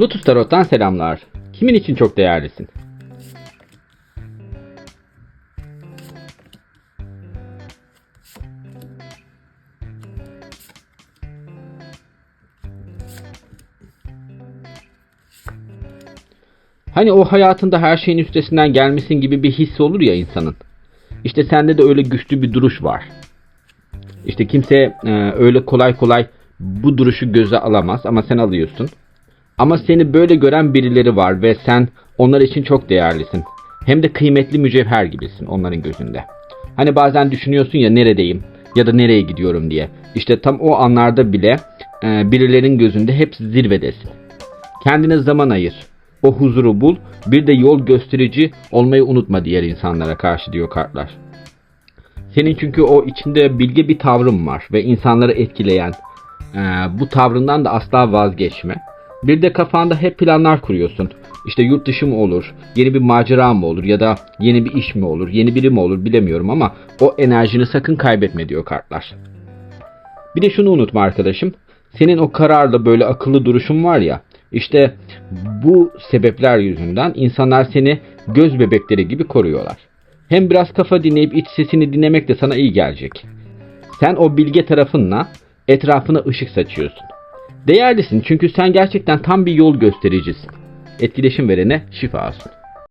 Lotus Tarot'tan selamlar. Kimin için çok değerlisin? Hani o hayatında her şeyin üstesinden gelmesin gibi bir his olur ya insanın. İşte sende de öyle güçlü bir duruş var. İşte kimse e, öyle kolay kolay bu duruşu göze alamaz ama sen alıyorsun. Ama seni böyle gören birileri var ve sen onlar için çok değerlisin. Hem de kıymetli mücevher gibisin onların gözünde. Hani bazen düşünüyorsun ya neredeyim ya da nereye gidiyorum diye. İşte tam o anlarda bile e, birilerinin gözünde hep zirvedesin. Kendine zaman ayır. O huzuru bul. Bir de yol gösterici olmayı unutma diğer insanlara karşı diyor kartlar. Senin çünkü o içinde bilge bir tavrın var ve insanları etkileyen e, bu tavrından da asla vazgeçme. Bir de kafanda hep planlar kuruyorsun. İşte yurt dışı mı olur, yeni bir macera mı olur ya da yeni bir iş mi olur, yeni biri mi olur bilemiyorum ama o enerjini sakın kaybetme diyor kartlar. Bir de şunu unutma arkadaşım. Senin o kararlı böyle akıllı duruşun var ya. İşte bu sebepler yüzünden insanlar seni göz bebekleri gibi koruyorlar. Hem biraz kafa dinleyip iç sesini dinlemek de sana iyi gelecek. Sen o bilge tarafınla etrafına ışık saçıyorsun. Değerlisin çünkü sen gerçekten tam bir yol göstericisin. Etkileşim verene şifa olsun.